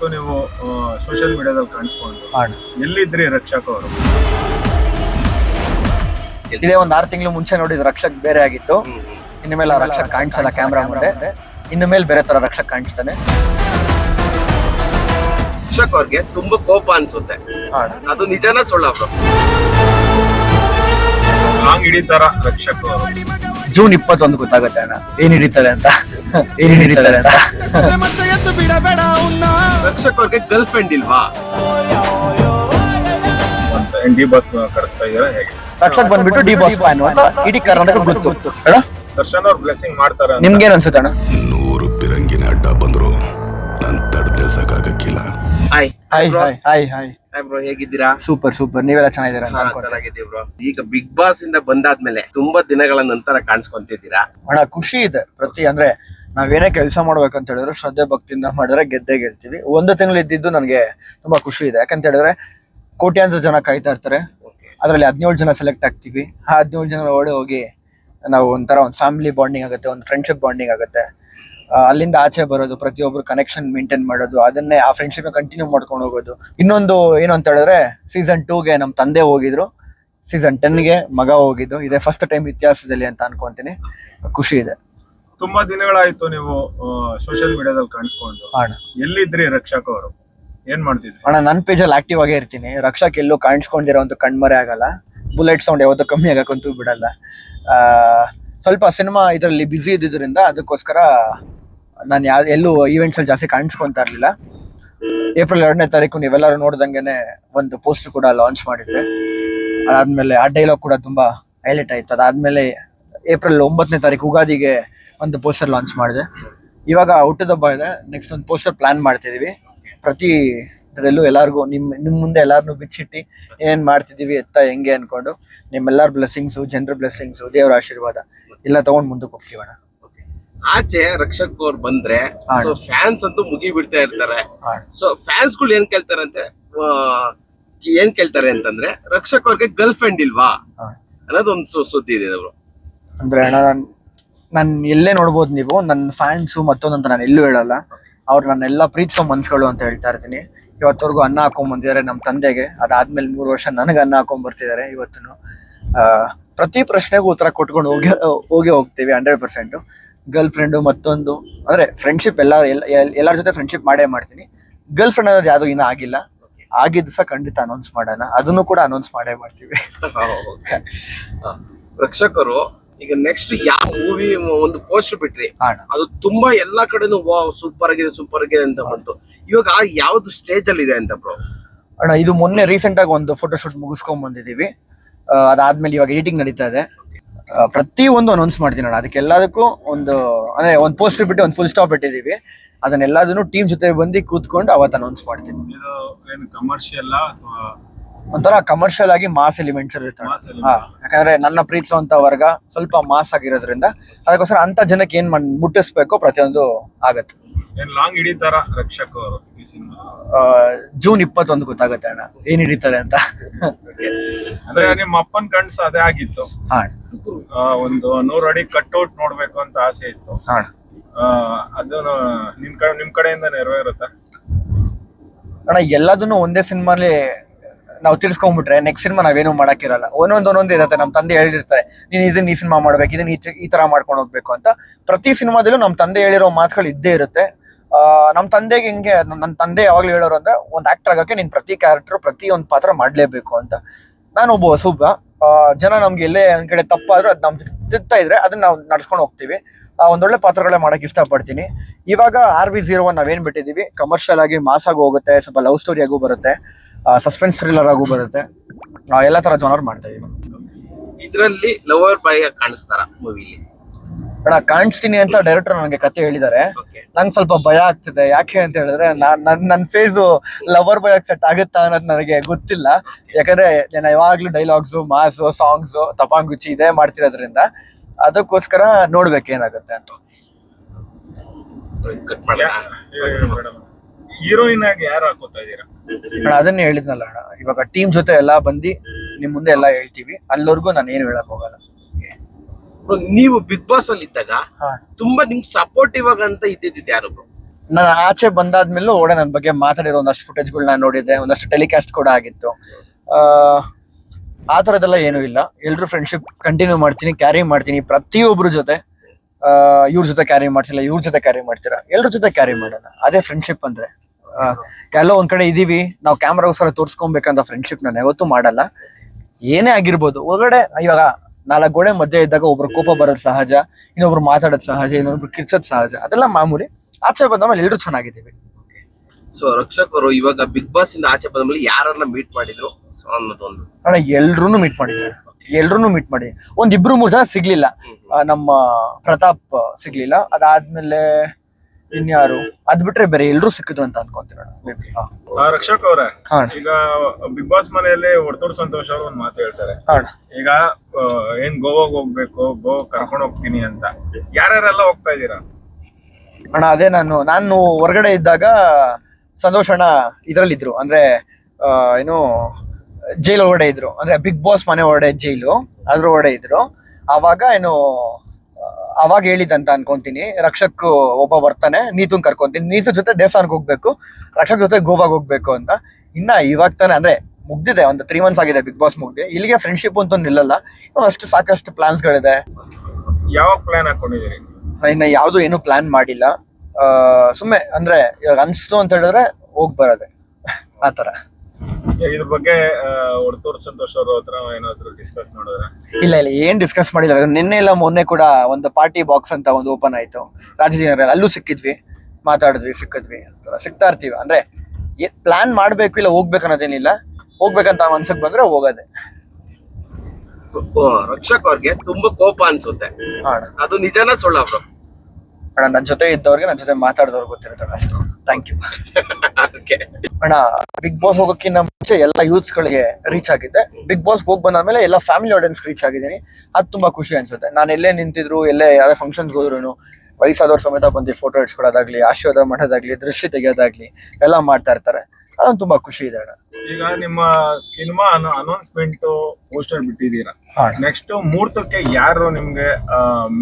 ಆಯ್ತು ನೀವು ಸೋಷಿಯಲ್ ಮೀಡಿಯಾದಲ್ಲಿ ಕಾಣಿಸ್ಕೊಂಡು ಎಲ್ಲಿದ್ರಿ ರಕ್ಷಕ್ ಅವರು? ಇದೇ ಒಂದ್ ಆರು ತಿಂಗಳು ಮುಂಚೆ ನೋಡಿದ ರಕ್ಷಕ್ ಬೇರೆ ಆಗಿತ್ತು. ಇನ್ನು ಮೇಲೆ ಆ ರಕ್ಷಕ್ ಕಾಣಿಸಲ್ಲ ಕ್ಯಾಮ್ರಾ ಮುಂದೆ. ಇನ್ನು ಮೇಲೆ ಬೇರೆ ತರ ರಕ್ಷಕ್ ಕಾಣಿಸ್ತಾನೆ. ರಕ್ಷಕ್ ಅವ್ರಿಗೆ ತುಂಬಾ ಕೋಪ ಅನ್ಸುತ್ತೆ. ಅದು ನಿಜನ ಸುಳ್ಳ ಬ್ರೋ ಲಾಂಗ್ ಹಿಡಿತಾರ ರಕ್ಷಕ್ ಅವರು. ಜೂನ್ ಇಪ್ಪತ್ತೊಂದು ಗೊತ್ತಾಗುತ್ತೆ ಅಣ್ಣ. ಏನ್ ಹಿಡಿತಾರೆ ಅಂತ? ಏನ್ ಹಿಡಿತಾರೆ ಅಂತ? ರಕ್ಷಕ್ ಅವ್ರಿಗೆ ಗರ್ಲ್ ಫ್ರೆಂಡ್ ಇಲ್ವಾ ಡಿ ಬಸ್ ಕರೆಸ್ತಾ ಇದಾರೆ ಹೇಗೆ? ರಕ್ಷಕ್ ಬಂದ್ಬಿಟ್ಟು ಡಿ ಬಾಸ್ ಫ್ಯಾನ್ ಅಂತ ಇಡೀ ಕರ್ನಾಟಕ ಗೊತ್ತು. ಅಣ್ಣ ದರ್ಶನ್ ಅವ್ರು ಬ್ಲೆಸ್ಸಿಂಗ್ ಮಾಡ್ತಾರ ನಿಮ್ಗೇನ್ ಅನ್ಸುತ್ತೆ ಅಣ್ಣ? ನೂರು ಪಿರಂಗಿನ ಅಡ್ಡ ಬಂದ್ರು. ನನ್ ತಡ್ ನಿಲ್ಸಕ್ಕಾಗಕ್ಕಿಲ್ಲ hi hi hi hi hi hi bro ಹೇಗಿದ್ದೀರಾ? ಸೂಪರ್ ಸೂಪರ್ ನೀವೆಲ್ಲ ಚೆನ್ನಾಗಿದ್ದೀರಾ? ಚೆನ್ನಾಗಿದ್ದೀವಿ ಬ್ರೋ ಈಗ ಬಿಗ್ ಬಾಸ್ ಇಂದ ಬಂದಾದ್ಮೇಲೆ ತುಂಬಾ ದಿನಗಳ ನಂತರ ಕಾಣಿಸ್ಕೊಂತಿದ್ದೀರಾ? ಅಣ್ಣ ಖುಷಿ ಇದೆ. ಪ್ರತಿ ಅಂದ್ರೆ ನಾವೇನೇ ಕೆಲಸ ಮಾಡ್ಬೇಕಂತ ಹೇಳಿದ್ರೆ ಶ್ರದ್ಧೆ ಭಕ್ತಿಯಿಂದ ಮಾಡಿದ್ರೆ ಗೆದ್ದೇ ಗೆಲ್ತೀವಿ. ಒಂದು ತಿಂಗಳು ಇದ್ದಿದ್ದು ನನಗೆ ತುಂಬಾ ಖುಷಿ ಇದೆ. ಯಾಕಂತ ಹೇಳಿದ್ರೆ ಕೋಟ್ಯಾಂತರ ಜನ ಕಾಯ್ತಾ ಇರ್ತಾರೆ. ಅದರಲ್ಲಿ ಹದಿನೇಳು ಜನ ಸೆಲೆಕ್ಟ್ ಆಗ್ತೀವಿ. ಆ ಹದಿನೇಳು ಜನ ಓಡಿ ಹೋಗಿ ನಾವು ಒಂಥರ ಒಂದು ಫ್ಯಾಮಿಲಿ ಬಾಂಡಿಂಗ್ ಆಗುತ್ತೆ ಒಂದು ಫ್ರೆಂಡ್ಶಿಪ್ ಬಾಂಡಿಂಗ್ ಆಗುತ್ತೆ. ಅಲ್ಲಿಂದ ಆಚೆ ಬರೋದು ಪ್ರತಿಯೊಬ್ರು ಕನೆಕ್ಷನ್ ಮೇಂಟೈನ್ ಮಾಡೋದು ಅದನ್ನೇ ಆ ಫ್ರೆಂಡ್ಶಿಪ್ ಕಂಟಿನ್ಯೂ ಮಾಡ್ಕೊಂಡು ಹೋಗೋದು. ಇನ್ನೊಂದು ಏನು ಅಂತ ಹೇಳಿದ್ರೆ ಸೀಸನ್ ಟೂಗೆ ನಮ್ಮ ತಂದೆ ಹೋಗಿದ್ರು. ಸೀಸನ್ ಟೆನ್ಗೆ ಮಗ ಹೋಗಿದ್ದು. ಇದೇ ಫಸ್ಟ್ ಟೈಮ್ ಇತಿಹಾಸದಲ್ಲಿ ಅಂತ ಅನ್ಕೊಂತೀನಿ. ಖುಷಿ ಇದೆ. ತುಂಬಾ ದಿನಗಳಾಯ್ತು ನೀವು ಸೋಷಿಯಲ್ ಮೀಡಿಯಾದಲ್ಲಿ ಕಾಣಿಸ್ಕೊಂಡು. ಎಲ್ಲಿದ್ರಿ ರಕ್ಷಕ್ ಅವರು? ಏನ್ ಮಾಡ್ತಿದ್ರಿ? ಅಣ್ಣ ನನ್ನ ಪೇಜಲ್ಲಿ ಆಕ್ಟಿವ್ ಆಗೇ ಇರ್ತೀನಿ. ರಕ್ಷಕ್ ಎಲ್ಲೂ ಕಾಣಿಸ್ಕೊಂಡಿರೋ ಒಂದು ಕಣ್ಮರೆ ಆಗಲ್ಲ. ಬುಲೆಟ್ ಸೌಂಡ್ ಯಾವತ್ತೂ ಕಮ್ಮಿ ಆಗಕ್ಕಂತೂ ಬಿಡಲ್ಲ. ಆ, ಸ್ವಲ್ಪ ಸಿನಿಮಾ ಇದರಲ್ಲಿ ಬ್ಯುಸಿ ಇದ್ದಿದ್ದರಿಂದ ಅದಕ್ಕೋಸ್ಕರ ನಾನು ಯಾ ಎಲ್ಲೂ ಈವೆಂಟ್ಸ್ ಅಲ್ಲಿ ಜಾಸ್ತಿ ಕಾಣಿಸ್ಕೊಂತಾ ಇರಲಿಲ್ಲ. ಏಪ್ರಿಲ್ ಎರಡನೇ ತಾರೀಕು ನೀವೆಲ್ಲರೂ ನೋಡ್ದಂಗೆನೆ ಒಂದು ಪೋಸ್ಟ್ ಕೂಡ ಲಾಂಚ್ ಮಾಡಿದ್ದೆ. ಅದಾದ್ಮೇಲೆ ಆ ಡೈಲಾಗ್ ಕೂಡ ತುಂಬಾ ಹೈಲೈಟ್ ಆಯ್ತು. ಅದಾದ್ಮೇಲೆ ಏಪ್ರಿಲ್ ಒಂಬತ್ತನೇ ತಾರೀಕು ಉಗಾದಿಗೆ ಒಂದು ಪೋಸ್ಟರ್ ಲಾಂಚ್ ಮಾಡಿದೆ. ಇವಾಗ ಹುಟ್ಟದಬ್ಬ ಇದೆ. ನೆಕ್ಸ್ಟ್ ಒಂದು ಪೋಸ್ಟರ್ ಪ್ಲಾನ್ ಮಾಡ್ತಿದೀವಿ. ಪ್ರತಿ ಇದರಲ್ಲೂ ಎಲ್ಲರಿಗೂ ನಿಮ್ ನಿಮ್ ಮುಂದೆ ಎಲ್ಲರನ್ನೂ ಬಿಚ್ಚಿಟ್ಟಿ ಏನ್ ಮಾಡ್ತಿದೀವಿ ಎತ್ತ ಹೆಂಗೆ ಅನ್ಕೊಂಡು ನಿಮ್ಮೆಲ್ಲರ ಬ್ಲೆಸ್ಸಿಂಗ್ಸು ಜನರ ಬ್ಲೆಸ್ಸಿಂಗ್ಸು ದೇವರ ಆಶೀರ್ವಾದ ಎಲ್ಲ ತಗೊಂಡ್ ಮುಂದಕ್ಕೆ ಹೋಗ್ತೀವಣ್ಣ ಆಚೆ ರಕ್ಷಕ್ ಅವ್ರು ಬಂದ್ರೆ ಫ್ಯಾನ್ಸ್ ಅಂತೂ ಮುಗಿ ಬಿಡ್ತಾ ಇರ್ತಾರೆ. ಸೊ ಫ್ಯಾನ್ಸ್ಗಳು ಏನ್ ಕೇಳ್ತಾರಂತೆ? ಏನ್ ಕೇಳ್ತಾರೆ ಅಂತಂದ್ರೆ ರಕ್ಷಕ್ ಅವ್ರಿಗೆ ಗರ್ಲ್ ಫ್ರೆಂಡ್ ಇಲ್ವಾ. ಅನ್ನೋದೊಂದು ಸುದ್ದಿ ಇದೆ ಅವರು ಅಂದ್ರೆ ಅಣ್ಣ ನಾನ್ ಎಲ್ಲೇ ನೋಡ್ಬೋದು ನೀವು ನನ್ನ ಫ್ಯಾನ್ಸು ಮತ್ತೊಂದಂತ ನಾನು ಎಲ್ಲೂ ಹೇಳಲ್ಲ. ಅವ್ರು ನನ್ನೆಲ್ಲ ಪ್ರೀತಿಸೋ ಮನ್ಸುಗಳು ಅಂತ ಹೇಳ್ತಾ ಇರ್ತೀನಿ. ಇವತ್ತವರೆಗೂ ಅನ್ನ ಹಾಕೊಂಡ್ ಬಂದಿದ್ದಾರೆ ನಮ್ಮ ತಂದೆಗೆ. ಅದಾದ್ಮೇಲೆ ಮೂರು ವರ್ಷ ನನಗೆ ಅನ್ನ ಹಾಕೊಂಡ್ ಬರ್ತಿದ್ದಾರೆ ಇವತ್ತು ಪ್ರತಿ ಪ್ರಶ್ನೆಗೂ ಉತ್ತರ ಕೊಟ್ಕೊಂಡು ಹೋಗಿ ಹೋಗಿ ಹೋಗ್ತೀವಿ ಹಂಡ್ರೆಡ್ ಪರ್ಸೆಂಟು. ಗರ್ಲ್ ಫ್ರೆಂಡು ಮತ್ತೊಂದು, ಅಂದರೆ ಫ್ರೆಂಡ್ಶಿಪ್ ಎಲ್ಲ ಎಲ್ಲರ ಜೊತೆ ಫ್ರೆಂಡ್ಶಿಪ್ ಮಾಡೇ ಮಾಡ್ತೀನಿ. ಗರ್ಲ್ ಫ್ರೆಂಡ್ ಅನ್ನೋದು ಯಾವುದು ಇನ್ನೂ ಆಗಿಲ್ಲ. ಆಗಿದ್ದು ಸಹ ಖಂಡಿತ ಅನೌನ್ಸ್ ಮಾಡೋಣ. ಅದನ್ನು ಕೂಡ ಅನೌನ್ಸ್ ಮಾಡೇ ಮಾಡ್ತೀವಿ. ರಕ್ಷಕರು ಈಗ ನೆಕ್ಸ್ಟ್ ಯಾವ ಮೂವಿ ಒಂದು ಪೋಸ್ಟ್ ಬಿಟ್ರಿ ಅಣ್ಣ ಅದು ತುಂಬಾ ಎಲ್ಲಾ ಕಡೆನೂ ವಾ ಸೂಪರ್ ಆಗಿದೆ ಸೂಪರ್ ಆಗಿದೆ ಅಂತ ಬಂತು. ಇವಾಗ ಆ ಯಾವ್ದು ಸ್ಟೇಜ್ ಅಲ್ಲಿ ಇದೆ ಅಂತ ಬ್ರೋ ಅಣ್ಣ ಇದು ಮೊನ್ನೆ ರೀಸೆಂಟ್ ಆಗಿ ಒಂದು ಫೋಟೋ ಶೂಟ್ ಮುಗಿಸ್ಕೊಂಡ್ ಬಂದಿದೀವಿ ಆ, ಅದಾದ್ಮೇಲೆ ಇವಾಗ ಎಡಿಟಿಂಗ್ ನಡೀತಾ ಇದೆ. ಪ್ರತಿ ಒಂದು ಅನೌನ್ಸ್ ಮಾಡ್ತೀನಿ ಅಣ್ಣ. ಅದಕ್ಕೆಲ್ಲದಕ್ಕೂ ಒಂದು ಅಂದ್ರೆ ಒಂದು ಪೋಸ್ಟರ್ ಬಿಟ್ಟು ಒಂದು ಫುಲ್ ಸ್ಟಾಪ್ ಇಟ್ಟಿದೀವಿ ಅದನ್ನೆಲ್ಲದನ್ನು ಟೀಮ್ ಜೊತೆ ಬಂದು ಕೂತ್ಕೊಂಡು ಅವತ್ತು ಅನೌನ್ಸ್ ಮಾಡ್ತೀನಿ. ಇದು ಏನು ಕಮರ್ಷಿಯಲ್ ಅಥವಾ ಒಂಥರ ಕಮರ್ಷಿಯಲ್ ಆಗಿ ಮಾಸ್ ಎಲಿಮೆಂಟ್ಸ್ ಇರುತ್ತೆ ಹಾ ಯಾಕಂದ್ರೆ ನನ್ನ ಪ್ರೀತಿಸುವಂತ ವರ್ಗ ಸ್ವಲ್ಪ ಮಾಸ್ ಆಗಿರೋದ್ರಿಂದ ಅದಕ್ಕೋಸ್ಕರ ಅಂತ ಜನಕ್ಕೆ ಏನ್ ಮಾಡ್ ಮುಟ್ಟಿಸ್ಬೇಕೋ ಪ್ರತಿಯೊಂದು ಆಗತ್ತೆ. ಏನ್ ಲಾಂಗ್ ಹಿಡಿತಾರ ರಕ್ಷಕ್ ಅವರು ಜೂನ್ ಇಪ್ಪತ್ತೊಂದು ಗೊತ್ತಾಗುತ್ತೆ ಅಣ್ಣ. ಏನ್ ಹಿಡಿತಾರೆ ಅಂತ. ಅಂದ್ರೆ ನಿಮ್ಮ ಅಪ್ಪನ್ ಕಣ್ಸ್ ಅದೇ ಆಗಿತ್ತು. ಹಾ. ಆ, ಒಂದು ನೂರು ಅಡಿ ಕಟ್ಔಟ್ ನೋಡ್ಬೇಕು ಅಂತ ಆಸೆ ಇತ್ತು. ಹಾ. ಆ, ಅದು ನಿಮ್ ಕಡೆ ನಿಮ್ ಕಡೆಯಿಂದ ನೆರವೇರುತ್ತಾ? ಅಣ್ಣ ಎಲ್ಲದನ್ನು ಒಂದೇ ಸಿನಿಮಾಲಿ ನಾವು ತಿಳ್ಸ್ಕೊಂಡ್ಬಿಟ್ರೆ ನೆಕ್ಸ್ಟ್ ಸಿನಿಮಾ ನಾವೇನು ಮಾಡೋಕ್ಕಿರಲ್ಲ. ಒಂದೊಂದು ಒಂದೊಂದು ಇರುತ್ತೆ. ನಮ್ಮ ತಂದೆ ಹೇಳಿರ್ತಾರೆ, ನೀನು ಇದನ್ನ ಈ ಸಿನಿಮಾ ಮಾಡ್ಬೇಕು ಇದನ್ನ ಈ ಥರ ಮಾಡ್ಕೊಂಡು ಹೋಗ್ಬೇಕು ಅಂತ. ಪ್ರತಿ ಸಿನಿಮಾದಲ್ಲೂ ನಮ್ಮ ತಂದೆ ಹೇಳಿರೋ ಮಾತುಗಳು ಇದ್ದೇ ಇರುತ್ತೆ. ನಮ್ಮ ತಂದೆಗೆ ಹಿಂಗೆ ನನ್ನ ತಂದೆ ಯಾವಾಗ್ಲೂ ಹೇಳೋರು ಅಂದ್ರೆ, ಒಂದು ಆಕ್ಟರ್ ಆಗಕ್ಕೆ ನೀನು ಪ್ರತಿ ಕ್ಯಾರೆಕ್ಟರ್ ಪ್ರತಿ ಒಂದು ಪಾತ್ರ ಮಾಡಲೇಬೇಕು ಅಂತ. ನಾನು ಒಬ್ಬ ಹೊಸೂಬ ಜನ ನಮ್ಗೆ ಎಲ್ಲೇ ಒಂದ್ ಕಡೆ ತಪ್ಪಾದರೂ ಅದು ನಮ್ ತಿರ್ತಾ ಇದ್ರೆ ಅದನ್ನ ನಾವು ನಡ್ಸ್ಕೊಂಡು ಹೋಗ್ತೀವಿ. ಒಂದೊಳ್ಳೆ ಪಾತ್ರಗಳೇ ಮಾಡೋಕೆ ಇಷ್ಟಪಡ್ತೀನಿ. ಇವಾಗ ಆರ್ ವಿ ಜೀರೋ ಒನ್ ನಾವೇನ್ ಬಿಟ್ಟಿದೀವಿ ಕಮರ್ಷಿಯಲ್ ಆಗಿ ಮಾಸ್ ಆಗಿ ಹೋಗುತ್ತೆ, ಸ್ವಲ್ಪ ಲವ್ ಸ್ಟೋರಿ ಆಗು ಬರುತ್ತೆ. ಸಸ್ಪೆನ್ಸ್ ಥ್ರಿಲ್ಲರ್ ಆಗು ಬರುತ್ತೆ. ಎಲ್ಲ ತರ ಜನರು ಮಾಡ್ತಾ ಇದೀವಿ. ಇದರಲ್ಲಿ ಲವರ್ ಬಾಯ್ ಕಾಣಿಸ್ತಾರ ಮೂವಿಲಿ? ಅಣ್ಣ ಕಾಣಿಸ್ತೀನಿ ಅಂತ ಡೈರೆಕ್ಟರ್ ನನಗೆ ಕತೆ ಹೇಳಿದ್ದಾರೆ. ನಂಗೆ ಸ್ವಲ್ಪ ಭಯ ಆಗ್ತಿದೆ. ಯಾಕೆ ಅಂತ ಹೇಳಿದ್ರೆ ನಾನ್ ನನ್ ನನ್ನ ಫೇಸು ಲವರ್ ಬಾಯ್ ಸೆಟ್ ಆಗುತ್ತಾ ಅನ್ನೋದು ನನಗೆ ಗೊತ್ತಿಲ್ಲ. ಯಾಕಂದ್ರೆ ನಾನು ಯಾವಾಗ್ಲೂ ಡೈಲಾಗ್ಸು ಮಾಸು ಸಾಂಗ್ಸು ತಪಾಂಗುಚಿ ಇದೇ ಮಾಡ್ತಿರೋದ್ರಿಂದ ಅದಕ್ಕೋಸ್ಕರ ನೋಡ್ಬೇಕು ಏನಾಗುತ್ತೆ ಅಂತ. ಕಟ್ ಮಾಡ ಹೀರೋಯಿನ್ ಆಗಿ ಯಾರು ಹಾಕೋತಾ ಇದೀರಾ ಅಣ್ಣ ಅದನ್ನೇ ಹೇಳಿದ್ನಲ್ಲ ಅಣ್ಣ. ಇವಾಗ ಟೀಮ್ ಜೊತೆ ಎಲ್ಲ ಬಂದು ನಿಮ್ ಮುಂದೆ ಎಲ್ಲ ಹೇಳ್ತೀವಿ. ಅಲ್ಲಿವರೆಗೂ ನಾನು ಏನು ಹೇಳಕ್ ಹೋಗಲ್ಲ. ನೀವು ಬಿಗ್ ಬಾಸ್ ಅಲ್ಲಿ ಇದ್ದಾಗ ಹಾ. ತುಂಬಾ ನಿಮ್ ಸಪೋರ್ಟಿವ್ ಅಂತ ಇದ್ದಿದ್ದು ಯಾರು ಬ್ರೋ ನಾನು ಆಚೆ ಬಂದಾದ್ಮೇಲೂ ಓಡೆ ನನ್ನ ಬಗ್ಗೆ ಮಾತಾಡಿರೋ ಒಂದಷ್ಟು ಫುಟೇಜ್ಗಳನ್ನ ನೋಡಿದ್ದೆ ಒಂದಷ್ಟು ಟೆಲಿಕಾಸ್ಟ್ ಕೂಡ ಆಗಿತ್ತು. ಆ, ಆ ಥರದ್ದೆಲ್ಲ ಏನೂ ಇಲ್ಲ. ಎಲ್ಲರೂ ಫ್ರೆಂಡ್ಶಿಪ್ ಕಂಟಿನ್ಯೂ ಮಾಡ್ತೀನಿ ಕ್ಯಾರಿ ಮಾಡ್ತೀನಿ. ಪ್ರತಿಯೊಬ್ಬರ ಜೊತೆ ಇವ್ರ ಜೊತೆ ಕ್ಯಾರಿ ಮಾಡ್ತಿಲ್ಲ ಇವ್ರ ಜೊತೆ ಕ್ಯಾರಿ ಮಾಡ್ತೀರಾ? ಎಲ್ಲರ ಜೊತೆ ಕ್ಯಾರಿ ಮಾಡೋಣ. ಅದೇ ಫ್ರೆಂಡ್ಶಿಪ್ ಅಂದ್ರೆ. ಎಲ್ಲೋ ಒಂದ್ ಕಡೆ ಇದೀವಿ ನಾವು ಕ್ಯಾಮ್ರಾಗೋಸ್ಕರ ತೋರ್ಸ್ಕೊಬೇಕಂತ ಫ್ರೆಂಡ್ಶಿಪ್ ನಾನು ಯಾವತ್ತೂ ಮಾಡಲ್ಲ. ಏನೇ ಆಗಿರ್ಬೋದು ಒಳಗಡೆ ಇವಾಗ ನಾಲ್ಕು ಗೋಡೆ ಮಧ್ಯೆ ಇದ್ದಾಗ ಒಬ್ರು ಕೋಪ ಬರೋದು ಸಹಜ ಇನ್ನೊಬ್ರು ಮಾತಾಡೋದು ಸಹಜ ಇನ್ನೊಬ್ರು ಕಿರ್ಚೋದು ಸಹಜ ಅದೆಲ್ಲ ಮಾಮೂಲಿ ಆಚೆ ಬಂದ ಮೇಲೆ ಎಲ್ಲರೂ ಚೆನ್ನಾಗಿದ್ದೀವಿ. ಸೊ ರಕ್ಷಕರು ಇವಾಗ ಬಿಗ್ ಬಾಸ್ ಇಂದ ಆಚೆ ಬಂದ್ಮೇಲೆ ಯಾರನ್ನ ಮೀಟ್ ಮಾಡಿದ್ರು? ಸೊ ಅನ್ನೋದೊಂದು. ಅಣ್ಣ ಎಲ್ರು ಮೀಟ್ ಮಾಡಿದ್ರು. ಎಲ್ರು ಮೀಟ್ ಮಾಡಿ ಒಂದ್ ಇಬ್ರು ಮೂರ್ ಜನ ಸಿಗ್ಲಿಲ್ಲ. ನಮ್ಮ ಪ್ರತಾಪ್ ಸಿಗ್ಲಿಲ್ಲ. ಅದಾದ್ಮೇಲೆ ಇನ್ಯಾರು? ಅದ್ ಬಿಟ್ರೆ ಬೇರೆ ಎಲ್ರು ಸಿಕ್ಕಿದ್ರು ಅಂತ ಅನ್ಕೊಂತೀನಿ ಆ, ರಕ್ಷಕ್ ಅವ್ರೆ ಹಾ ಈಗ ಬಿಗ್ ಬಾಸ್ ಮನೆಯಲ್ಲಿ ಹೊಡ್ತೋಡ್ ಸಂತೋಷ್ ಅವ್ರು ಒಂದ್ ಮಾತು ಹೇಳ್ತಾರೆ. ಹಾ. ಈಗ ಆ, ಏನ್ ಗೋವಾಗ್ ಹೋಗ್ಬೇಕು ಗೋವಾ ಕರ್ಕೊಂಡ್ ಹೋಗ್ತೀನಿ ಅಂತ. ಯಾರ್ಯಾರೆಲ್ಲ ಹೋಗ್ತಾ ಇದೀರಾ ಅಣ್ಣ ಅದೇ ನಾನು ನಾನು ಹೊರಗಡೆ ಇದ್ದಾಗ ಸಂತೋಷ್ ಅಣ್ಣ ಇದ್ರಲ್ಲಿದ್ರು ಅಂದ್ರೆ ಆ, ಏನು ಜೈಲ್ ಒಳಗಡೆ ಇದ್ರು. ಅಂದ್ರೆ ಬಿಗ್ ಬಾಸ್ ಮನೆ ಒಳಗಡೆ ಜೈಲು ಅದ್ರ ಒಳಗಡೆ ಇದ್ರು. ಅವಾಗ ಏನು ಅವಾಗ ಹೇಳಿದಂತ ಅನ್ಕೊಂತೀನಿ. ರಕ್ಷಕ್ ಒಬ್ಬ ಬರ್ತಾನೆ ನೀತುನ್ ಕರ್ಕೊಂತೀನಿ. ನೀತು ಜೊತೆ ದೇವಸ್ಥಾನಕ್ಕೆ ಹೋಗ್ಬೇಕು. ರಕ್ಷಕ್ ಜೊತೆ ಗೋವಾಗ್ ಹೋಗ್ಬೇಕು ಅಂತ. ಇನ್ನ ಇವಾಗ ತಾನೆ ಅಂದ್ರೆ ಮುಗ್ದಿದೆ ಒಂದು ತ್ರೀ ಮಂತ್ಸ್ ಆಗಿದೆ ಬಿಗ್ ಬಾಸ್ ಮುಗ್ದಿ. ಇಲ್ಲಿಗೆ ಫ್ರೆಂಡ್ಶಿಪ್ ಅಂತೂ ನಿಲ್ಲಲ್ಲ. ಅಷ್ಟು ಸಾಕಷ್ಟು ಪ್ಲಾನ್ಸ್ ಗಳಿದೆ. ಯಾವಾಗ ಪ್ಲಾನ್ ಹಾಕೊಂಡಿದೀರಿ ಇನ್ನ ಯಾವ್ದು ಏನು ಪ್ಲಾನ್ ಮಾಡಿಲ್ಲ. ಸುಮ್ಮನೆ ಅಂದ್ರೆ ಇವಾಗ ಅನ್ಸ್ತು ಅಂತ ಹೇಳಿದ್ರೆ ಹೋಗ್ ಬರೋದೆ. ಆತರ ಇದ್ರ ಬಗ್ಗೆ ಒಡ್ತೂರ್ ಸಂತೋಷ್ ಅವ್ರ ಹತ್ರ ಏನಾದ್ರು ಡಿಸ್ಕಸ್ ಮಾಡಿದ್ರೆ ಇಲ್ಲ ಇಲ್ಲ ಏನ್ ಡಿಸ್ಕಸ್ ಮಾಡಿಲ್ಲ. ನಿನ್ನೆ ಇಲ್ಲ ಮೊನ್ನೆ ಕೂಡ ಒಂದು ಪಾರ್ಟಿ ಬಾಕ್ಸ್ ಅಂತ ಒಂದು ಓಪನ್ ಆಯ್ತು. ರಾಜಜೀವನ ಅಲ್ಲೂ ಸಿಕ್ಕಿದ್ವಿ ಮಾತಾಡಿದ್ವಿ ಸಿಕ್ಕಿದ್ವಿ ಸಿಗ್ತಾ ಇರ್ತೀವಿ. ಅಂದ್ರೆ ಪ್ಲಾನ್ ಮಾಡ್ಬೇಕು ಇಲ್ಲ ಹೋಗ್ಬೇಕು ಅನ್ನೋದೇನಿಲ್ಲ. ಹೋಗ್ಬೇಕಂತ ಮನ್ಸಕ್ ಬಂದ್ರೆ ಹೋಗೋದೆ. ಓ, ರಕ್ಷಕ್ ಅವ್ರಿಗೆ ತುಂಬಾ ಕೋಪ ಅನ್ಸುತ್ತೆ. ಅದು ನಿಜನ ಸುಳ್ಳ ಬ್ರೋ ಅಣ್ಣ ನನ್ನ ಜೊತೆ ಇದ್ದವ್ರಿಗೆ ನನ್ನ ಜೊತೆ ಮಾತಾಡಿದವ್ರಿಗೆ ಗೊತ್ತಿರ್ತಾರೆ ಅಷ್ಟು. ಥ್ಯಾಂಕ್ ಯು ಅಣ್ಣ ಬಿಗ್ ಬಾಸ್ ಹೋಗೋಕ್ಕಿಂತ ಮುಂಚೆ ಎಲ್ಲ ಯೂತ್ಸ್ ಗಳಿಗೆ ರೀಚ್ ಆಗಿದ್ದೆ. ಬಿಗ್ ಬಾಸ್ ಹೋಗಿ ಬಂದಾದ್ಮೇಲೆ ಎಲ್ಲ ಫ್ಯಾಮಿಲಿ ಆಡಿಯನ್ಸ್ ರೀಚ್ ಆಗಿದ್ದೀನಿ. ಅದು ತುಂಬಾ ಖುಷಿ ಅನ್ಸುತ್ತೆ. ನಾನು ಎಲ್ಲೇ ನಿಂತಿದ್ರು ಎಲ್ಲೇ ಯಾವ್ದೇ ಫಂಕ್ಷನ್ಸ್ ಹೋದ್ರು ವಯಸ್ಸಾದವ್ರ ಸಮೇತ ಬಂದು ಫೋಟೋ ಇಡ್ಸ್ಕೊಳ್ಳೋದಾಗ್ಲಿ ಆಶೀರ್ವಾದ ಮಾಡೋದಾಗ್ಲಿ ದೃಷ್ಟಿ ತೆಗೆಯೋದಾಗ್ಲಿ ಎಲ್ಲ ಮಾಡ್ತಾ ಇರ್ತಾರೆ. ಅದೊಂದು ತುಂಬಾ ಖುಷಿ ಇದೆ ಅಣ್ಣ. ಈಗ ನಿಮ್ಮ ಸಿನಿಮಾ ಅನೌನ್ಸ್ಮೆಂಟ್ ಪೋಸ್ಟರ್ ಬಿಟ್ಟಿದ್ದೀರಾ. ಹಾ. ಅಣ್ಣ. ನೆಕ್ಸ್ಟ್ ಮುಹೂರ್ತಕ್ಕೆ ಯಾರು ನಿಮ್ಗೆ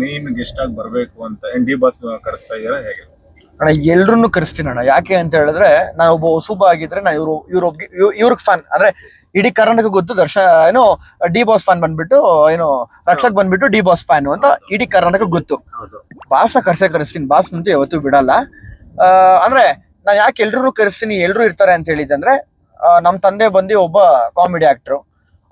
ಮೇನ್ ಗೆಸ್ಟ್ ಆಗಿ ಬರ್ಬೇಕು ಅಂತ ಎನ್ ಡಿ ಬಾಸ್ ಕರೆಸ್ತಾ ಇದೀರಾ ಹೇಗೆ? ಅಣ್ಣ ಎಲ್ರನ್ನೂ ಕರೆಸ್ತೀನಿ ಅಣ್ಣ. ಯಾಕೆ ಅಂತ ಹೇಳಿದ್ರೆ ನಾನು ಒಬ್ಬ ಹೊಸೂಬ ಆಗಿದ್ರೆ ನಾನು ಇವ್ರು ಯುರೋಪ್ಗೆ ಇವ್ರಿಗೆ ಫ್ಯಾನ್ ಅಂದ್ರೆ ಇಡೀ ಕರ್ನಾಟಕ ಗೊತ್ತು ದರ್ಶನ ಏನು ಡಿ ಬಾಸ್ ಫ್ಯಾನ್ ಬಂದ್ಬಿಟ್ಟು ಏನು ರಕ್ಷಕ್ ಬಂದ್ಬಿಟ್ಟು ಡಿ ಬಾಸ್ ಫ್ಯಾನ್ ಅಂತ ಇಡೀ ಕರ್ನಾಟಕ ಗೊತ್ತು. ಹೌದು. ಬಾಸ್ನ ಕರ್ಸೇ ಕರೆಸ್ತೀನಿ. ಬಾಸ್ ಅಂತೂ ಯಾವತ್ತೂ ಬಿಡಲ್ಲ. ಆ, ಅಂದ್ರೆ ನಾನು ಯಾಕೆ ಎಲ್ರು ಕರೆಸ್ತೀನಿ ಎಲ್ರು ಇರ್ತಾರೆ ಅಂತ ಹೇಳಿದಂದ್ರೆ ನಮ್ಮ ನಮ್ ತಂದೆ ಬಂದು ಒಬ್ಬ ಕಾಮಿಡಿ ಆಕ್ಟ್ರು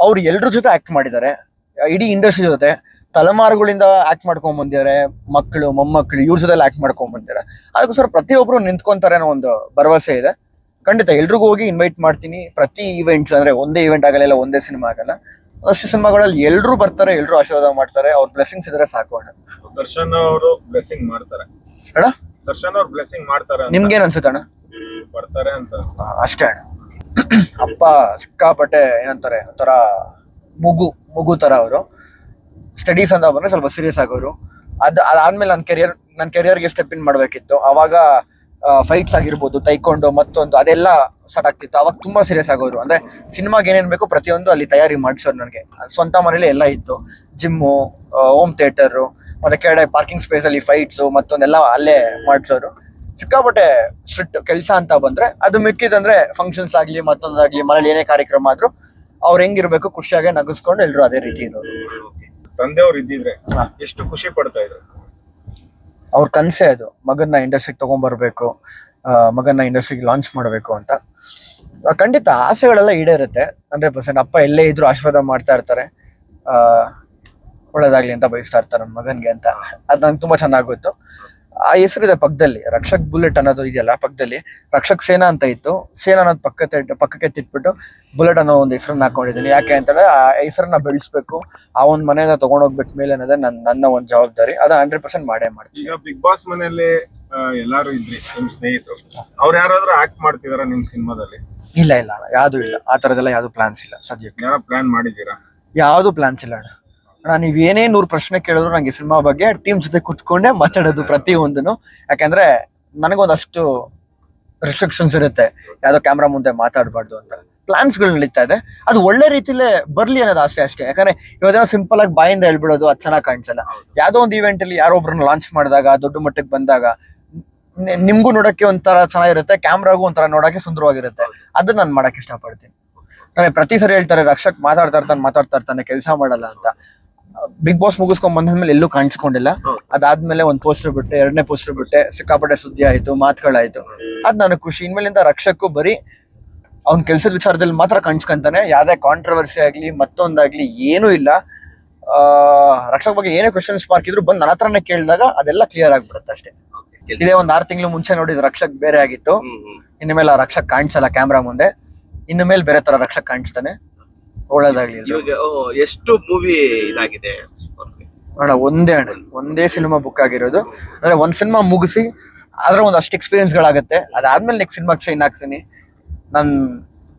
ಅವ್ರು ಎಲ್ರ ಜೊತೆ ಆಕ್ಟ್ ಮಾಡಿದ್ದಾರೆ. ಇಡೀ ಇಂಡಸ್ಟ್ರಿ ಜೊತೆ. ತಲೆಮಾರುಗಳಿಂದ ಆಕ್ಟ್ ಮಾಡ್ಕೊಂಡ್ ಬಂದಿದ್ದಾರೆ. ಮಕ್ಕಳು ಮೊಮ್ಮಕ್ಕಳು ಇವ್ರ ಜೊತೆ ಆಕ್ಟ್ ಮಾಡ್ಕೊಂಡ್ ಬಂದಿದ್ದಾರೆ. ಅದಕ್ಕೋಸ್ಕರ ಪ್ರತಿಯೊಬ್ರು ನಿಂತ್ಕೊಂತಾರೆ ಅನ್ನೋ ಒಂದು ಭರವಸೆ ಇದೆ. ಖಂಡಿತ ಎಲ್ರಿಗೂ ಹೋಗಿ ಇನ್ವೈಟ್ ಮಾಡ್ತೀನಿ. ಪ್ರತಿ ಇವೆಂಟ್ಸ್ ಅಂದ್ರೆ ಒಂದೇ ಇವೆಂಟ್ ಆಗಲ್ಲ ಇಲ್ಲ ಒಂದೇ ಸಿನಿಮಾ ಆಗಲ್ಲ. ಅಷ್ಟು ಸಿನಿಮಾಗಳಲ್ಲಿ ಎಲ್ರು ಬರ್ತಾರೆ ಎಲ್ಲರೂ ಆಶೀರ್ವಾದ ಮಾಡ್ತಾರೆ. ಅವ್ರ ಬ್ಲೆಸ್ಸಿಂಗ್ಸ್ ಇದ್ರೆ ಸಾಕು ಅಣ್ಣ. ದರ್ಶನ್ ಅವರು ಬ್ಲೆಸ್ಸಿಂಗ್ ಮಾಡ್ತಾರೆ. ಅಣ್ಣ? ದರ್ಶನ್ ಅವ್ರು ಬ್ಲೆಸ್ಸಿಂಗ್ ಮಾಡ್ತಾರೆ ನಿಮ್ಗೆ ನಿಮ್ಗೇನ್ ಅನ್ಸುತ್ತೆ ಅಣ್ಣ? ಬರ್ತಾರೆ ಅಂತ ಆ, ಅಷ್ಟೇ ಅಣ್ಣ. ಅಪ್ಪ ಸಿಕ್ಕಾಪಟ್ಟೆ ಏನಂತಾರೆ ಒಂಥರ ಮುಗು ಮುಗು ತರ ಅವರು. ಸ್ಟಡೀಸ್ ಅಂತ ಬಂದ್ರೆ ಸ್ವಲ್ಪ ಸೀರಿಯಸ್ ಆಗೋರು. ಅದ್ ಅದಾದ್ಮೇಲೆ ನನ್ನ ಕೆರಿಯರ್ ನನ್ನ ಕೆರಿಯರ್ಗೆ ಸ್ಟೆಪ್ ಇನ್ ಮಾಡ್ಬೇಕಿತ್ತು. ಅವಾಗ ಫೈಟ್ಸ್ ಆಗಿರ್ಬೋದು ತೈಕೊಂಡು ಮತ್ತೊಂದು ಅದೆಲ್ಲ ಸ್ಟಾರ್ಟ್ ಆಗ್ತಿತ್ತು. ಅವಾಗ ತುಂಬಾ ಸೀರಿಯಸ್ ಆಗೋರು. ಅಂದ್ರೆ ಸಿನಿಮಾಗೆ ಏನೇನ್ ಬೇಕು ಪ್ರತಿಯೊಂದು ಅಲ್ಲಿ ತಯಾರಿ ಮಾಡಿಸೋರು ನನಗೆ. ಸ್ವಂತ ಮನೇಲಿ ಎಲ್ಲ ಇತ್ತು. ಜಿಮ್ಮು ಹೋಮ್ ಥಿಯೇಟರು ಮತ್ತೆ ಕೆಳಗಡೆ ಪಾರ್ಕಿಂಗ್ ಸ್ಪೇಸ್ ಅಲ್ಲಿ ಫೈಟ್ಸ್ ಮತ್ತೊಂದೆಲ್ಲ ಅಲ್ಲೇ ಮಾಡಿಸೋರು. ಸಿಕ್ಕಾಪಟ್ಟೆ ಸ್ಟ್ರಿಕ್ಟ್ ಕೆಲಸ ಅಂತ ಬಂದ್ರೆ ಅದು ಮಿಕ್ಕಿದಂದ್ರೆ ಫಂಕ್ಷನ್ಸ್ ಆಗ್ಲಿ ಮತ್ತೊಂದಾಗ್ಲಿ ಮನೇಲಿ ಏನೇ ಕಾರ್ಯಕ್ರಮ ಆದ್ರೂ ಅವ್ರು ಹೆಂಗಿರ್ಬೇಕು ಖುಷಿಯಾಗಿ ನಗಿಸ್ಕೊಂಡು ಎಲ್ರು ಅದೇ ರೀತಿ ಇರೋರು ತಂದೆಯವ್ರು ಇದ್ದಿದ್ರೆ. ಎಷ್ಟು ಖುಷಿ ಪಡ್ತಾ ಇದ್ರು? ಅವ್ರ ಕನ್ಸೆ ಅದು. ಮಗನ್ನ ಇಂಡಸ್ಟ್ರಿಗೆ ತಗೊಂಡ್ಬರ್ಬೇಕು ಮಗನ್ನ ಇಂಡಸ್ಟ್ರಿಗೆ ಲಾಂಚ್ ಮಾಡಬೇಕು ಅಂತ. ಖಂಡಿತ ಆಸೆಗಳೆಲ್ಲ ಈಡೇರುತ್ತೆ. ಹಂಡ್ರೆಡ್ ಪರ್ಸೆಂಟ್ ಅಪ್ಪ ಎಲ್ಲೇ ಇದ್ರು ಆಶೀರ್ವಾದ ಮಾಡ್ತಾ ಇರ್ತಾರೆ. ಒಳ್ಳೇದಾಗ್ಲಿ ಅಂತ ಬಯಸ್ತಾ ಇರ್ತಾರೆ ನನ್ನ ಮಗನ್ಗೆ ಅಂತ. ಅದು ನಂಗೆ ತುಂಬಾ ಚೆನ್ನಾಗ್ ಗೊತ್ತು ಆ ಹೆಸರಿದೆ ಪಕ್ಕದಲ್ಲಿ ರಕ್ಷಕ್ ಬುಲೆಟ್ ಅನ್ನೋದು ಇದೆಯಲ್ಲ ಪಕ್ಕದಲ್ಲಿ ರಕ್ಷಕ್ ಸೇನಾ ಅಂತ ಇತ್ತು. ಸೇನಾ ಅನ್ನೋದು ಪಕ್ಕಕ್ಕೆ ಪಕ್ಕಕ್ಕೆ ತಿಟ್ಬಿಟ್ಟು ಬುಲೆಟ್ ಅನ್ನೋ ಒಂದು ಹೆಸರನ್ನ ಹಾಕೊಂಡಿದ್ದೀನಿ. ಯಾಕೆ ಅಂತಂದ್ರೆ ಆ ಹೆಸರನ್ನ ಬೆಳೆಸ್ಬೇಕು. ಆ ಒಂದು ಮನೆಯನ್ನ ತಗೊಂಡೋಗ್ಬೇಕು ಮೇಲೆ ಅನ್ನೋದೇ ನನ್ನ ನನ್ನ ಒಂದು ಜವಾಬ್ದಾರಿ. ಅದ ಹಂಡ್ರೆಡ್ ಪರ್ಸೆಂಟ್ ಮಾಡೇ ಮಾಡ್ತೀನಿ. ಈಗ ಬಿಗ್ ಬಾಸ್ ಮನೆಯಲ್ಲಿ ಎಲ್ಲಾರು ಇದ್ರಿ ನಿಮ್ ಸ್ನೇಹಿತರು. ಅವ್ರು ಯಾರಾದ್ರೂ ಆಕ್ಟ್ ಮಾಡ್ತಿದಾರ ನಿಮ್ ಸಿನಿಮಾದಲ್ಲಿ? ಇಲ್ಲ ಇಲ್ಲ ಯಾವುದು ಇಲ್ಲ. ಆ ತರದೆಲ್ಲ ಯಾವ್ದು ಪ್ಲಾನ್ಸ್ ಇಲ್ಲ ಸದ್ಯಕ್ಕೆ. ಪ್ಲಾನ್ ಮಾಡಿದೀರಾ ಯಾವ್ದು ಪ್ಲಾನ್ಸ್ ಇಲ್ಲ ನೀವ್ ಏನೇ ನೂರು ಪ್ರಶ್ನೆ ಕೇಳಿದ್ರು ನಂಗೆ ಸಿನಿಮಾ ಬಗ್ಗೆ ಟೀಮ್ ಜೊತೆ ಕುತ್ಕೊಂಡೇ ಮಾತಾಡೋದು ಪ್ರತಿಯೊಂದನ್ನು. ಯಾಕಂದ್ರೆ ನನಗೊಂದಷ್ಟು ರೆಸ್ಟ್ರಿಕ್ಷನ್ಸ್ ಇರುತ್ತೆ. ಯಾವುದೋ ಕ್ಯಾಮ್ರಾ ಮುಂದೆ ಮಾತಾಡಬಾರ್ದು ಅಂತ. ಪ್ಲಾನ್ಸ್ಗಳು ನಡೀತಾ ಇದೆ. ಅದು ಒಳ್ಳೆ ರೀತಿಲೇ ಬರಲಿ ಅನ್ನೋದು ಆಸೆ ಅಷ್ಟೇ. ಯಾಕಂದ್ರೆ ಇವಾಗ ಸಿಂಪಲ್ ಆಗಿ ಬಾಯಿಂದ ಹೇಳ್ಬಿಡೋದು ಅದು ಚೆನ್ನಾಗಿ ಕಾಣಿಸಲ್ಲ. ಯಾವುದೋ ಒಂದು ಇವೆಂಟ್ ಅಲ್ಲಿ ಯಾರೋ ಒಬ್ರನ್ನ ಲಾಂಚ್ ಮಾಡಿದಾಗ, ದೊಡ್ಡ ಮಟ್ಟಕ್ಕೆ ಬಂದಾಗ ನಿಮಗೂ ನೋಡಕ್ಕೆ ಒಂಥರ ಚೆನ್ನಾಗಿರುತ್ತೆ ಕ್ಯಾಮ್ರಾಗೂ ಒಂಥರ ನೋಡಕ್ಕೆ ಸುಂದರವಾಗಿರುತ್ತೆ. ಅದನ್ನ ನಾನು ಮಾಡಕ್ ಇಷ್ಟಪಡ್ತೀನಿ. ನನಗೆ ಪ್ರತಿ ಸರಿ ಹೇಳ್ತಾರೆ, ರಕ್ಷಕ್ ಮಾತಾಡ್ತಾ ಇರ್ತಾನೆ ಮಾತಾಡ್ತಾ ಇರ್ತಾನೆ, ಕೆಲಸ ಮಾಡಲ್ಲ ಅಂತ. ಬಿಗ್ ಬಾಸ್ ಮುಗಿಸ್ಕೊಂಡ್ ಬಂದ್ಮೇಲೆ ಎಲ್ಲೂ ಕಾಣಿಸ್ಕೊಂಡಿಲ್ಲ. ಅದಾದ್ಮೇಲೆ ಒಂದ್ ಪೋಸ್ಟರ್ ಬಿಟ್ಟೆ ಎರಡನೇ ಪೋಸ್ಟರ್ ಬಿಟ್ಟೆ ಸಿಕ್ಕಾಪಟ್ಟೆ ಸುದ್ದಿ ಆಯ್ತು ಮಾತುಗಳಾಯ್ತು. ಅದ್ ನನಗೆ ಖುಷಿ. ಇನ್ಮೇಲಿಂದ ರಕ್ಷಕ್ಕೂ ಬರೀ ಅವ್ನ ಕೆಲ್ಸದ ವಿಚಾರದಲ್ಲಿ ಮಾತ್ರ ಕಾಣಿಸ್ಕೊಂತಾನೆ. ಯಾವ್ದೇ ಕಾಂಟ್ರವರ್ಸಿ ಆಗ್ಲಿ ಮತ್ತೊಂದಾಗ್ಲಿ ಏನೂ ಇಲ್ಲ. ಆ ರಕ್ಷಕ್ ಬಗ್ಗೆ ಏನೇ ಕ್ವಶನ್ಸ್ ಮಾರ್ಕ್ ಇದ್ರು ಬಂದು ನನ್ನ ಹತ್ರನೇ ಕೇಳಿದಾಗ ಅದೆಲ್ಲ ಕ್ಲಿಯರ್ ಆಗ್ಬಿಡುತ್ತೆ ಅಷ್ಟೇ. ಇದೇ ಒಂದ್ ಆರ್ ತಿಂಗಳು ಮುಂಚೆ ನೋಡಿದ ರಕ್ಷಕ್ ಬೇರೆ ಆಗಿತ್ತು. ಇನ್ನು ಮೇಲೆ ಆ ರಕ್ಷಕ್ ಕಾಣಿಸಲ್ಲ ಕ್ಯಾಮ್ರಾ ಮುಂದೆ. ಇನ್ನು ಮೇಲೆ ಬೇರೆ ತರ ರಕ್ಷಕ್ ಕಾಣಿಸ್ತಾನೆ. ಒಳ್ಳೇದಾಗ್ಲಿ. ಇವಾಗ ಓ, ಎಷ್ಟು ಮೂವಿ ಇದಾಗಿದೆ? ಅಣ್ಣ ಒಂದೇ ಅಣ್ಣ ಒಂದೇ ಸಿನಿಮಾ ಬುಕ್ ಆಗಿರೋದು. ಅಂದ್ರೆ ಒಂದ್ ಸಿನಿಮಾ ಮುಗಿಸಿ ಅದ್ರ ಒಂದ್ ಅಷ್ಟು ಎಕ್ಸ್ಪೀರಿಯನ್ಸ್ ಗಳಾಗುತ್ತೆ. ಅದಾದ್ಮೇಲೆ ನೆಕ್ಸ್ಟ್ ಸಿನಿಮಾಗೆ ಸೈನ್ ಹಾಕ್ತೀನಿ. ನನ್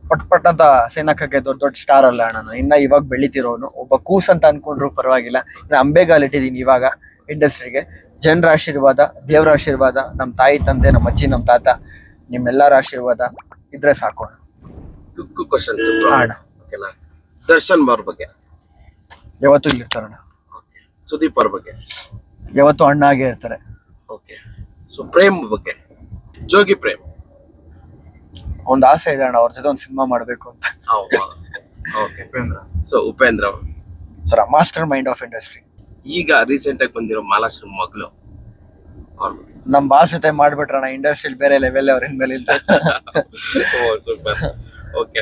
ಪಟ್ ಪಟ್ ಅಂತ ಸೈನ್ ಹಾಕಕ್ಕೆ ದೊಡ್ಡ ದೊಡ್ಡ ಸ್ಟಾರ್ ಅಲ್ಲ ಅಣ್ಣ ನಾನು ಇನ್ನ ಇವಾಗ ಬೆಳಿತಿರೋನು. ಒಬ್ಬ ಕೂಸ್ ಅಂತ ಅನ್ಕೊಂಡ್ರು ಪರವಾಗಿಲ್ಲ. ಇನ್ನು ಅಂಬೆಗಾಲ್ ಇಟ್ಟಿದ್ದೀನಿ ಇವಾಗ ಇಂಡಸ್ಟ್ರಿಗೆ ಜನರ ಆಶೀರ್ವಾದ ದೇವರ ಆಶೀರ್ವಾದ ನಮ್ಮ ತಾಯಿ ತಂದೆ ನಮ್ಮ ಅಜ್ಜಿ ನಮ್ಮ ತಾತ ನಿಮ್ಮೆಲ್ಲರ ಆಶೀರ್ವಾದ ಇದ್ರೆ ಸಾಕು. ಕ್ವಶನ್ಸ್ ಅಣ್ಣ. ಓಕೆನಾ ದರ್ಶನ್ ಅವ್ರ ಬಗ್ಗೆ? ಯಾವತ್ತೂ ಇಲ್ಲಿರ್ತಾರಣ್ಣ. ಸುದೀಪ್ ಅವ್ರ ಬಗ್ಗೆ? ಯಾವತ್ತೂ ಅಣ್ಣ ಆಗಿ ಇರ್ತಾರೆ. ಓಕೆ ಸೊ ಪ್ರೇಮ್ ಬಗ್ಗೆ? ಜೋಗಿ ಪ್ರೇಮ್. ಒಂದು ಆಸೆ ಇದೆ ಅಣ್ಣ ಅವ್ರ ಜೊತೆ ಒಂದು ಸಿನಿಮಾ ಮಾಡಬೇಕು ಅಂತ. Okay so Upendra. ಅವ್ರು. ಮಾಸ್ಟರ್ ಮೈಂಡ್ ಆಫ್ ಇಂಡಸ್ಟ್ರಿ ಈಗ ರೀಸೆಂಟ್ ಆಗಿ ಬಂದಿರೋ ಮಾಲಾಶ್ರೀ ಮಗಳು ಅವ್ರ ಬಗ್ಗೆ. ನಮ್ ಬಾಸ್ ಜೊತೆ ಮಾಡ್ಬಿಟ್ರಣ್ಣ ಇಂಡಸ್ಟ್ರಿಯಲ್ಲಿ ಬೇರೆ ಲೆವೆಲ್ ಅವ್ರ ಹಿಂದೆ ಇಲ್ಲ ಓಕೆ